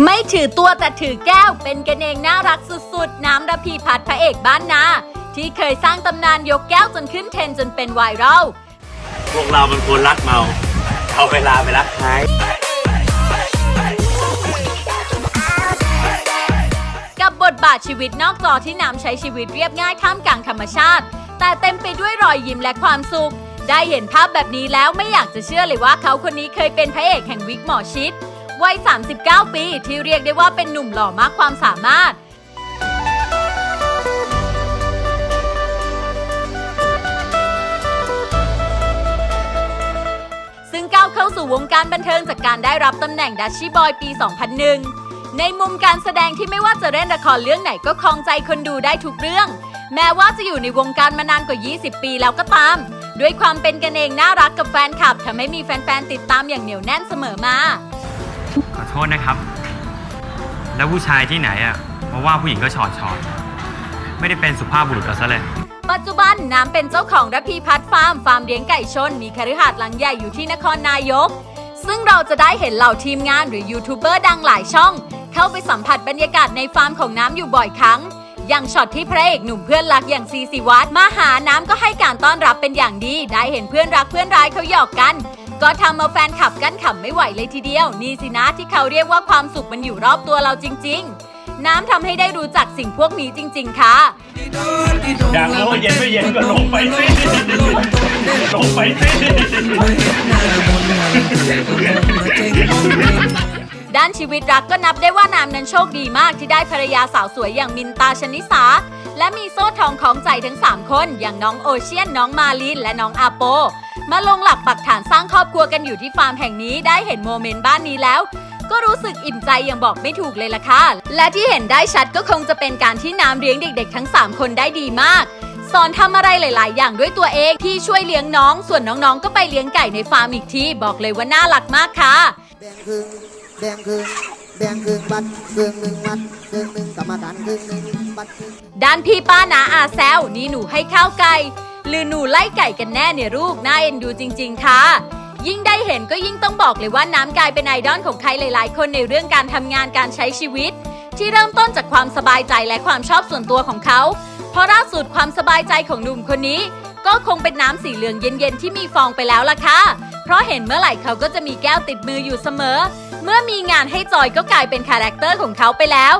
ไม่ถือตัวแต่ถือแก้วเป็นกันเองน่ารักสุดๆ น้ำระพีพัฒน์พระเอกบ้านนา ที่เคยสร้างตำนานยกแก้วจนขึ้นเทรนด์จนเป็นไวรัลพวกเราเป็นคนรักเมา เอาเวลาไปรักใครกับบทบาทชีวิตนอกจอที่น้ำใช้ชีวิตเรียบง่ายท่ามกลางธรรมชาติ แต่เต็มไปด้วยรอยยิ้มและความสุข ได้เห็นภาพแบบนี้แล้วไม่อยากจะเชื่อเลยว่าเขาคนนี้เคยเป็นพระเอกแห่งวิกหมอชิด วัย 39 ปี ที่เรียกได้ว่าเป็นหนุ่มหล่อมากความสามารถ ซึ่งก้าวเข้าสู่วงการบันเทิงจากการได้รับตำแหน่งดัชชี่บอยปี 2001 ในมุมการแสดงที่ไม่ว่าจะเล่นละครเรื่องไหนก็ครองใจคนดูได้ทุกเรื่อง แม้ว่าจะอยู่ในวงการมานานกว่า 20 ปีแล้วก็ตามด้วยความเป็นกันเองน่ารักกับแฟนคลับทำให้มีแฟนๆ ติดตามอย่างเหนียวแน่นเสมอมา โทษนะครับ แล้วผู้ชายที่ไหนอะมาว่าผู้หญิงก็ชอดชอดไม่ได้เป็นสุภาพบุรุษเอาซะเลย ปัจจุบันน้ำเป็นเจ้าของระพีพัฒน์ฟาร์ม ฟาร์มเลี้ยงไก่ชน มีคฤหาสน์หลังใหญ่อยู่ที่นครนายก ซึ่งเราจะได้เห็นเหล่าทีมงานหรือยูทูบเบอร์ดังหลายช่อง เข้าไปสัมผัสบรรยากาศในฟาร์มของน้ำอยู่บ่อยครั้ง อย่างช็อตที่พระเอกหนุ่มเพื่อนรักอย่างซีซีวัตมาหาน้ำก็ให้การต้อนรับเป็นอย่างดี ได้เห็นเพื่อนรักเพื่อนร้ายเขาหยอกกัน ก็ทำเอาแฟนขับกันขำไม่ไหวเลยทีเดียว นี่สินะที่เขาเรียกว่าความสุขมันอยู่รอบตัวเราจริง ๆ น้ำทำให้ได้รู้จักสิ่งพวกนี้จริง ๆ ค่ะ อยากรู้ว่าเย็นไม่เย็นก็ลงไปสิลงไปสิด้านชีวิตรักก็นับได้ว่านามนั้นโชคดีมากที่ได้ภรรยาสาวสวยอย่างมินตาชนิสา และมีโซ่ทองของใจทั้ง 3 คน อย่างน้องโอเชียนน้องมาลินและน้องอาโป มาลงหลักปักฐานสร้างครอบครัวกันอยู่ที่ฟาร์มแห่งนี้ได้เห็นโมเมนต์บ้านนี้แล้ว ก็รู้สึกอิ่มใจอย่างบอกไม่ถูกเลยล่ะค่ะ และที่เห็นได้ชัดก็คงจะเป็นการที่น้ำเลี้ยงเด็ก ๆ ทั้ง 3 คนได้ดีมากสอนทำอะไรหลาย ๆ อย่างด้วยตัวเองพี่ช่วยเลี้ยงน้อง ส่วนน้องๆ ก็ไปเลี้ยงไก่ในฟาร์มอีกทีบอกเลยว่าน่ารักมากค่ะ แบ่งครึ่งแบ่งครึ่งแบ่งครึ่งบัตรครึ่งหนึ่งวัดครึ่งหนึ่งกรรมการครึ่งหนึ่งบัตรครึ่งด้านพี่ป้านาอาแซวนี่หนูให้ข้าวไก่ หรือหนูไล่ไก่กันแน่เนี่ยลูกน่าเอ็นดูจริง ๆ ค่ะ ยิ่งได้เห็นก็ยิ่งต้องบอกเลยว่าน้ำกลายเป็นไอดอลของใครหลาย ๆ คนในเรื่องการทำงานการใช้ชีวิต ที่เริ่มต้นจากความสบายใจและความชอบส่วนตัวของเขา เพราะล่าสุดความสบายใจของหนุ่มคนนี้ ก็คงเป็นน้ำสีเหลืองเย็น ๆ ที่มีฟองไปแล้วล่ะค่ะเพราะเห็นเมื่อไหร่เขาก็จะมีแก้วติดมืออยู่เสมอ เมื่อมีงานให้จอยก็กลายเป็นคาแรคเตอร์ของเขาไปแล้ว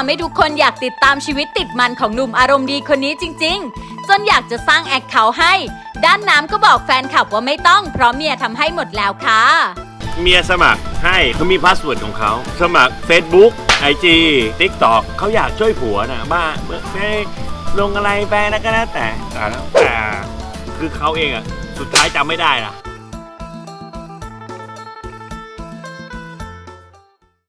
ทำให้ทุกคนอยากติดตามชีวิตติดมันของหนุ่มอารมณ์ดีคนนี้จริง ๆ จนอยากจะสร้างแอคเคาท์ให้ ด้านน้ำก็บอกแฟนคลับว่าไม่ต้อง เพราะเมียทำให้หมดแล้วค่ะ เมียสมัครให้เขามีพาสเวิร์ดของเขา สมัคร Facebook IG TikTok เขาอยากช่วยผัวนะบ้าไม่ลงอะไรไปนะก็แล้วแต่แต่แล้วแต่คือเขาเองอะสุดท้ายจำไม่ได้นะ